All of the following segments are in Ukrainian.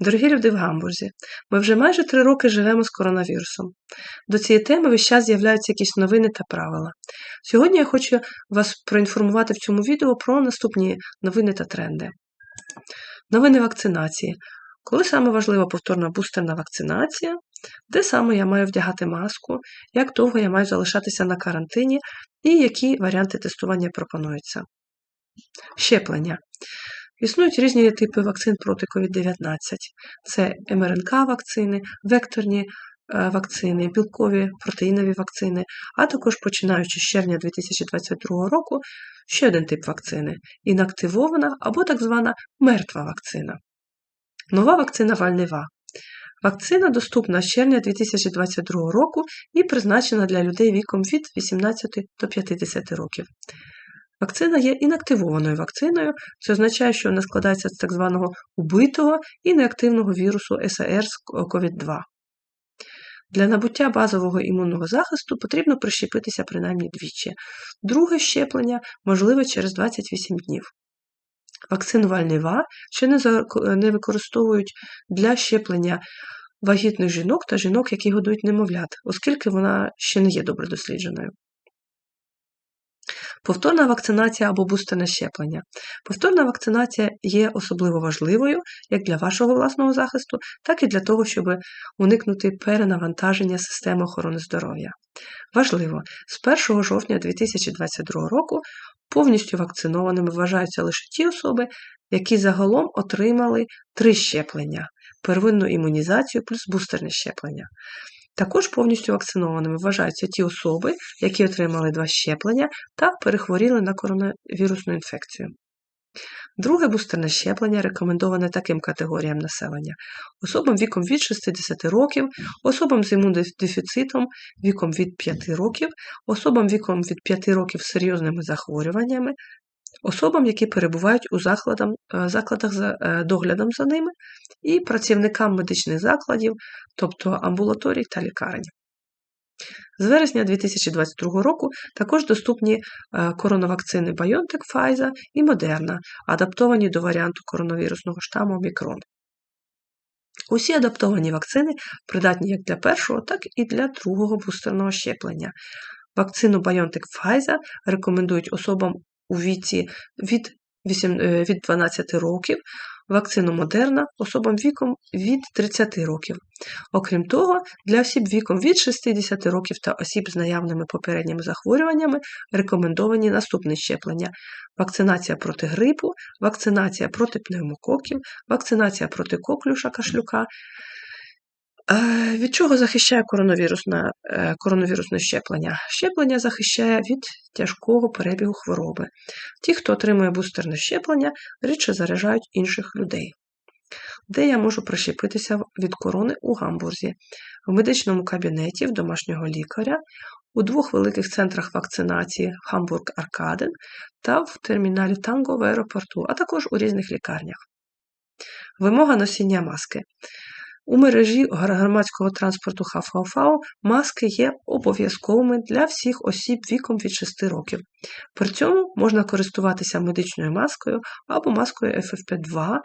Дорогі люди в Гамбурзі, ми вже майже три роки живемо з коронавірусом. До цієї теми весь час з'являються якісь новини та правила. Сьогодні я хочу вас проінформувати в цьому відео про наступні новини та тренди. Новини вакцинації. Коли саме важлива повторна бустерна вакцинація, де саме я маю вдягати маску, як довго я маю залишатися на карантині і які варіанти тестування пропонуються. Щеплення. Існують різні типи вакцин проти COVID-19. Це МРНК-вакцини, векторні е, вакцини, білкові протеїнові вакцини, а також починаючи з червня 2022 року ще один тип вакцини інактивована або так звана мертва вакцина. Нова вакцина Вальнева. Вакцина доступна з червня 2022 року і призначена для людей віком від 18 до 50 років. Вакцина є інактивованою вакциною, це означає, що вона складається з так званого убитого і неактивного вірусу SARS-CoV-2. Для набуття базового імунного захисту потрібно прищепитися принаймні двічі. Друге щеплення можливе через 28 днів. Вакцину Вальнева ще не використовують для щеплення вагітних жінок та жінок, які годують немовлят, оскільки вона ще не є добре дослідженою. Повторна вакцинація або бустерне щеплення. Повторна вакцинація є особливо важливою як для вашого власного захисту, так і для того, щоб уникнути перенавантаження системи охорони здоров'я. Важливо, з 1 жовтня 2022 року повністю вакцинованими вважаються лише ті особи, які загалом отримали три щеплення первинну імунізацію плюс бустерне щеплення. Також повністю вакцинованими вважаються ті особи, які отримали два щеплення та перехворіли на коронавірусну інфекцію. Друге бустерне щеплення рекомендоване таким категоріям населення: особам віком від 60 років, особам з імунодефіцитом віком від 5 років, особам віком від 5 років з серйозними захворюваннями, особам, які перебувають у закладах, е, закладах за е, доглядом за ними, і працівникам медичних закладів, тобто амбулаторій та лікарень. З вересня 2022 року також доступні е, коронавакцини BioNTech Pfizer і Moderna, адаптовані до варіанту коронавірусного штаму Омікрон. Усі адаптовані вакцини придатні як для першого, так і для другого бустерного щеплення. Вакцину BioNTech Pfizer рекомендують особам у віці від 8, е, від 12 років, вакцину Модерна особам віком від 30 років. Окрім того, для осіб віком від 60 років та осіб з наявними попередніми захворюваннями рекомендовані наступні щеплення: вакцинація проти грипу, вакцинація проти пневмококів, вакцинація проти коклюша кашлюка, від чого захищає коронавірусне, коронавірусне щеплення? Щеплення захищає від тяжкого перебігу хвороби. Ті, хто отримує бустерне щеплення, рідше заражають інших людей. Де я можу прищепитися від корони у Гамбурзі, в медичному кабінеті в домашнього лікаря, у двох великих центрах вакцинації Хамбург Аркаден та в терміналі Танго в аеропорту, а також у різних лікарнях. Вимога носіння маски. У мережі громадського транспорту ХФО маски є обов'язковими для всіх осіб віком від 6 років. При цьому можна користуватися медичною маскою або маскою FFP2,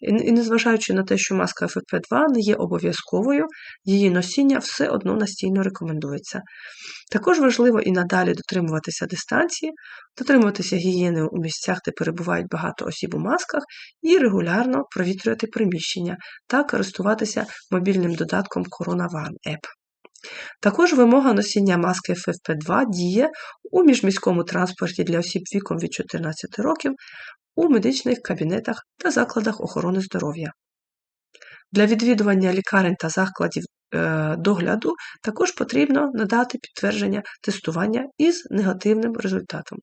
і незважаючи на те, що маска FFP2 не є обов'язковою, її носіння все одно настійно рекомендується. Також важливо і надалі дотримуватися дистанції, дотримуватися гігієни у місцях, де перебувають багато осіб у масках, і регулярно провітрювати приміщення та користуватися мобільним додатком CoronaVan App. Також вимога носіння маски FFP2 діє у міжміському транспорті для осіб віком від 14 років, у медичних кабінетах та закладах охорони здоров'я. Для відвідування лікарень та закладів е, догляду також потрібно надати підтвердження тестування із негативним результатом.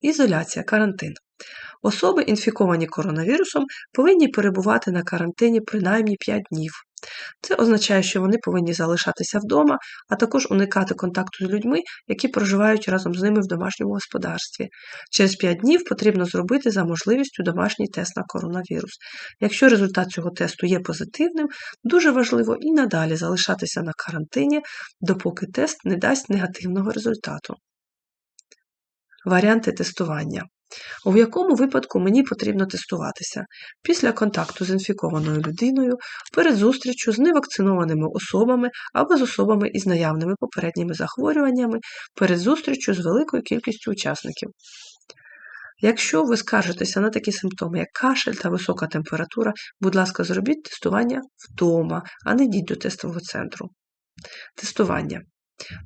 Ізоляція, карантин. Особи, інфіковані коронавірусом, повинні перебувати на карантині принаймні 5 днів. Це означає, що вони повинні залишатися вдома, а також уникати контакту з людьми, які проживають разом з ними в домашньому господарстві. Через 5 днів потрібно зробити за можливістю домашній тест на коронавірус. Якщо результат цього тесту є позитивним, дуже важливо і надалі залишатися на карантині, допоки тест не дасть негативного результату. Варіанти тестування. У якому випадку мені потрібно тестуватися? Після контакту з інфікованою людиною, перед зустрічю з невакцинованими особами або з особами із наявними попередніми захворюваннями, перед зустрічю з великою кількістю учасників. Якщо ви скаржитеся на такі симптоми, як кашель та висока температура, будь ласка, зробіть тестування вдома, а не йдіть до тестового центру. Тестування.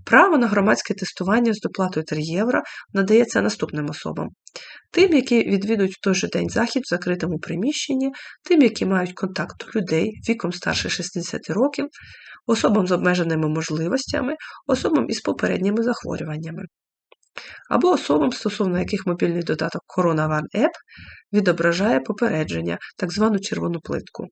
Право на громадське тестування з доплатою 3 євро надається наступним особам: тим, які відвідують в той же день захід в закритому приміщенні, тим, які мають контакт до людей віком старше 60 років, особам з обмеженими можливостями, особам із попередніми захворюваннями. Або особам, стосовно яких мобільний додаток Corona One App відображає попередження, так звану червону плитку.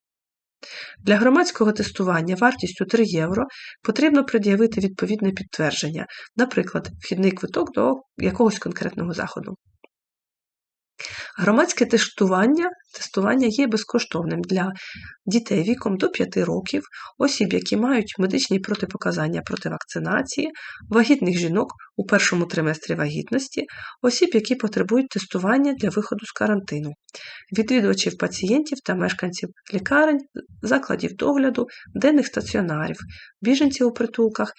Для громадського тестування вартістю 3 євро потрібно пред'явити відповідне підтвердження, наприклад, вхідний квиток до якогось конкретного заходу. Громадське тестування тестування є безкоштовним для дітей віком до 5 років, осіб, які мають медичні протипоказання проти вакцинації, вагітних жінок у першому триместрі вагітності, осіб, які потребують тестування для виходу з карантину, відвідувачів пацієнтів та мешканців лікарень, закладів догляду, денних стаціонарів, біженців у притулках.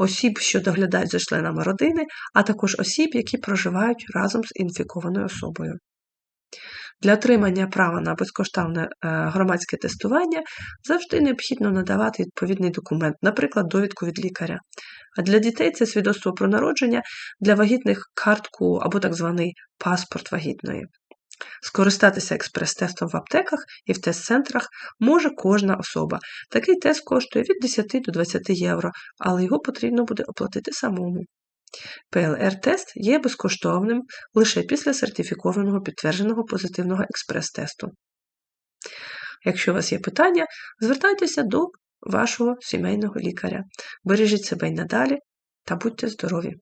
Осіб, що доглядають за членами родини, а також осіб, які проживають разом з інфікованою особою. Для отримання права на безкоштовне е, громадське тестування завжди необхідно надавати відповідний документ, наприклад, довідку від лікаря. А для дітей це свідоцтво про народження, для вагітних картку або так званий паспорт вагітної. Скористатися експрес-тестом в аптеках і в тест-центрах може кожна особа. Такий тест коштує від 10 до 20 євро, але його потрібно буде оплатити самому. ПЛР-тест є безкоштовним лише після сертифікованого підтвердженого позитивного експрес-тесту. Якщо у вас є питання, звертайтеся до вашого сімейного лікаря. Бережіть себе й надалі та будьте здорові!